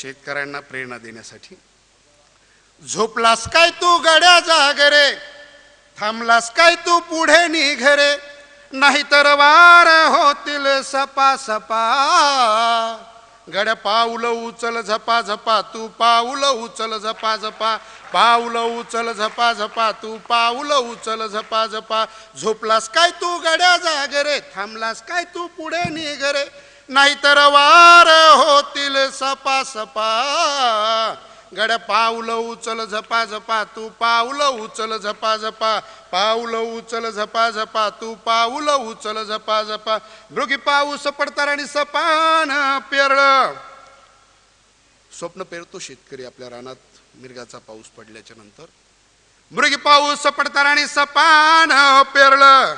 शेतकऱ्यांना प्रेरणा देण्यासाठी. झोपलास काय तू गड्या जागरे? थांबलास काय तू पुढे निघरे? नाहीतर वार होतील सपा सपा गड्या पाऊल उचल झपा झपा तू पाऊल उचल झपा झपा पाऊल उचल झपा झपा तू पाऊल उचल झपा झपा झोपलास काय तू गड्या जागरे? थांबलास काय तू पुढे निघरे? नाहीतर वार होतील सपा सपा गड पावलं उचल झपा झपा तू पावलं उचल झपा झपा पावलं उचल झपा झपा तू पावलं उचल झपा झपा मृगी पाऊस पडताना सपान पेरळ. स्वप्न पेरतो शेतकरी आपल्या रानात मिरगाचा पाऊस पडल्याच्या नंतर. मृगी पाऊस पडताना सपान पेरलं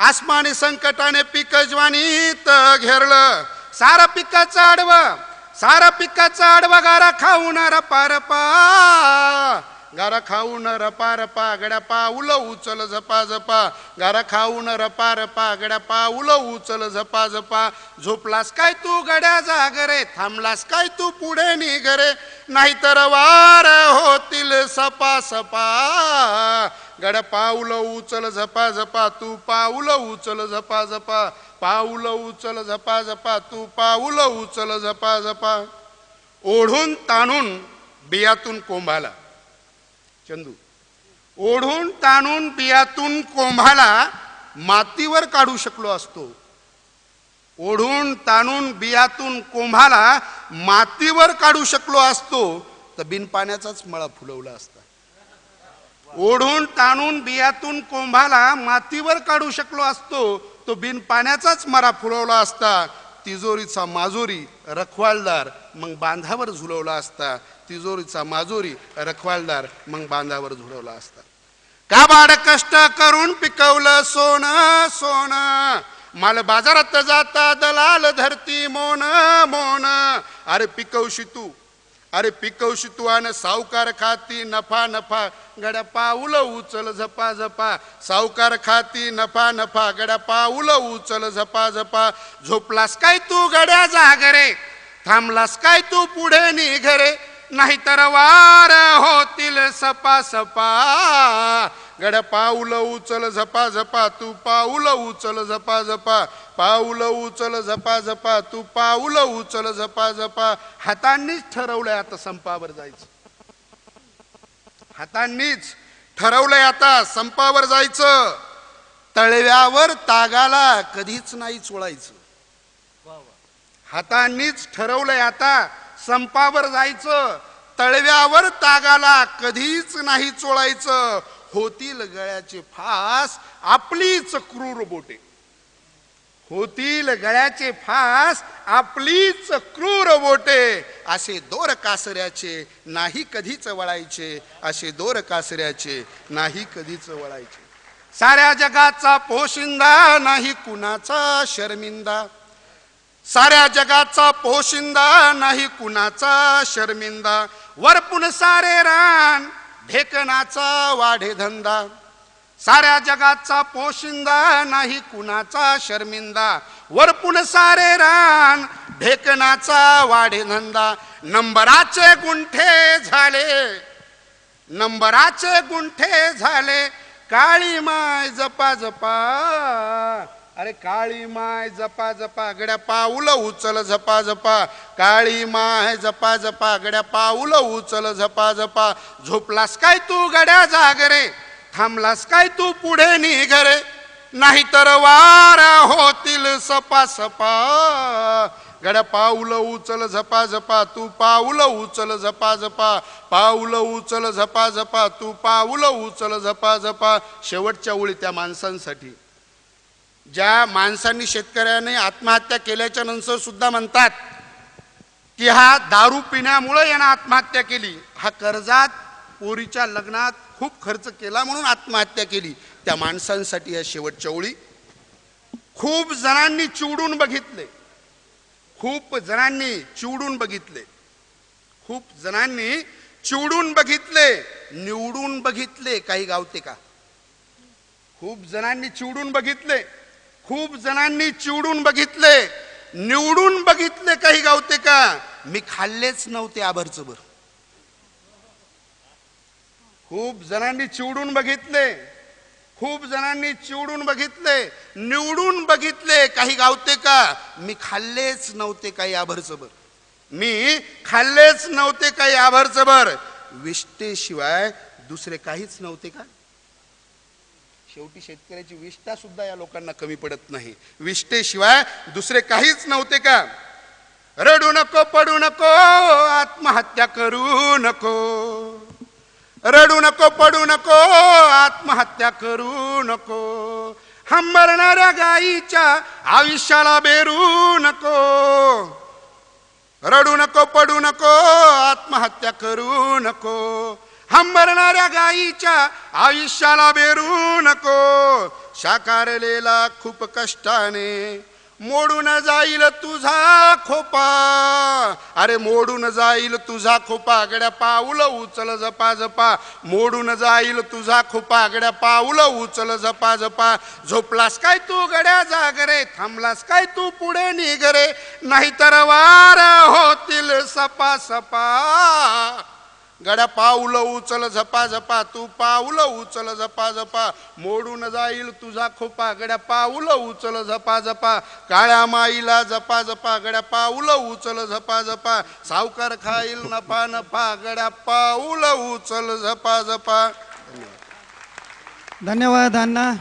आसमानी संकटाने पिक ज्वानीत घेरलं. सारा पिकाचं आडवं सारा पिकाचं आडवा गारा खाऊन रपा पा. गारा खाऊन रपा रपा गड्या पाऊल उचल झपा झपा. गारा खाऊन रपा रपा गड्या पाऊल उचल झपा झपा. झोपलास काय तू गड्या जागरे थांबलास काय तू पुढे निघरे? नाहीतर वार होतील सपा सपा. गड्या पाऊल उचल झपा झपा तू पाऊल उचल झपा झपा. पाऊल उचल झपा झपा तू पाऊल उचल झपा झपा. ओढून ताणून बियातून कोंभाला. चंदू ओढून ताणून बियातून कोंभाला मातीवर काढू शकलो असतो. ओढून ताणून बियातून कोंभाला मातीवर काढू शकलो असतो तर बिन पाण्याचाच मळा फुलवला असता. ओढून ताणून बियातून कोंभाला मातीवर काढू शकलो असतो तो बिन पाण्याचाच मरा फुलवला असता. तिजोरीचा माजोरी रखवालदार मग बांधावर झुलवला असता. तिजोरीचा माजोरी रखवालदार मग बांधावर झुलवला असता. काबाड कष्ट करून पिकवलं सोनं सोनं? माल बाजारात जाता दलाल धरती मोन मोन. अरे पिकवशी तू अरे पिकवशी तू आण सावकार खाती नफा नफा गड्या पाऊल उचल झपा झपा. सावकार खाती नफा नफा गड्या पाऊल उचल झपा झपा. झोपलास काय तू गड्या जागरे? थांबलास काय तू पुढे निघरे? नाहीतर वार होतील सपा सपा. गड्या पाऊल उचल झपा झपा तू पाऊल उचल झपा झपा. पाऊल उचल झपा झपा तू पाऊल उचल झपा झपा. हातांनीच ठरवलंय आता संपावर जायचं. हातांनीच ठरवलंय आता संपावर जायचं. तळव्यावर तागाला कधीच नाही चोळायचं. हातांनीच ठरवलंय आता संपावर जायचं. तळव्यावर तागाला कधीच नाही चोळायचं. होतील गळ्याचे फास आपलीच क्रूर बोटे. होतील गळ्याचे फास आपलीच क्रूर बोटे. असे दोर कासऱ्याचे नाही कधीच वळायचे. असे दोर कासऱ्याचे नाही कधीच वळायचे. साऱ्या जगाचा पोशिंदा नाही कुणाचा शर्मिंदा. साऱ्या जगाचा पोशिंदा नाही कुणाचा शर्मिंदा. वरपुन सारे रान ढेकणाचा वाढे धंदा साऱ्या जगाचा पोशिंदा नाही कुणाचा शर्मिंदा. वरपून सारे रान ढेकणाचा वाढे धंदा नंबराचे गुंठे झाले नंबराचे गुंठे झाले. काळी माय जपा जपा अरे काळी माय जपा जपा गड्या पाऊल उचल झपा झपा. काळी माय जपा जपा गड्या पाऊल उचल झपा झपा. झोपलास काय तू गड्या जागरे? थांबलास काय तू पुढे निघरे? नाहीतर वार होतील सपा सपा. गड्या पाऊल उचल झपा झपा तू पाऊल उचल झपा झपा. पाऊल उचल झपा झपा तू पाऊल उचल झपा झपा. शेवटच्या ओळी त्या माणसांसाठी. ज्या माणसांनी शेतकऱ्याने आत्महत्या केल्याच्यानंतर सुद्धा म्हणतात की हा दारू पिण्यामुळे यानं आत्महत्या केली. हा कर्जात पोरीच्या लग्नात खूप खर्च केला म्हणून आत्महत्या केली. त्या माणसांसाठी या शेवटच्या ओळी. खूप जणांनी चिवडून बघितले. खूप जणांनी चिवडून बघितले. खूप जणांनी चिवडून बघितले. निवडून बघितले. काही गावते का? खूप जणांनी चिवडून बघितले. खूप जणांनी चिवडून बघितले. निवडून बघितले काही गावते का मी खाल्लेच नव्हते आभरचं बर खूप जणांनी चिवडून बघितले. खूप जणांनी चिवडून बघितले. निवडून बघितले काही गावते का मी खाल्लेच नव्हते काही आभरचं बर मी खाल्लेच नव्हते काही आभरचं बर विष्टेशिवाय दुसरे काहीच नव्हते का? शेवटी शेतकऱ्याची विष्ठा सुद्धा या लोकांना कमी पडत नाही. विष्ठेशिवाय दुसरे काहीच नव्हते का? रडू नको पडू नको आत्महत्या करू नको. रडू नको पडू नको आत्महत्या करू नको. हंबरणाऱ्या गाईच्या आयुष्याला बेरू नको. रडू नको पडू नको आत्महत्या करू नको. हंबरणाऱ्या गायीच्या आयुष्याला बेरू नको. शाकारलेला खूप कष्टाने मोडून जाईल तुझा खोपा. अरे मोडून जाईल तुझा खोपा. गड्या पाऊल उचल जपा जपा मोडून जाईल तुझा खोपा. गड्या पाऊल उचल जपा जपा झोपलास काय तू गड्या जागरे? थांबलास काय तू पुढे निघरे? नाहीतर वार होतील सपा सपा गड्या पाऊल उचल झपा झपा तू पाऊल उचल झपा झपा. मोडून जाईल तुझा खोपा गड्या पाऊल उचल झपा झपा. काळ्या माईला झपा झपा गड्या पाऊल उचल झपा झपा. सावकार खाईल नफा नफा गड्या पाऊल उचल झपा झपा. धन्यवाद अण्णा.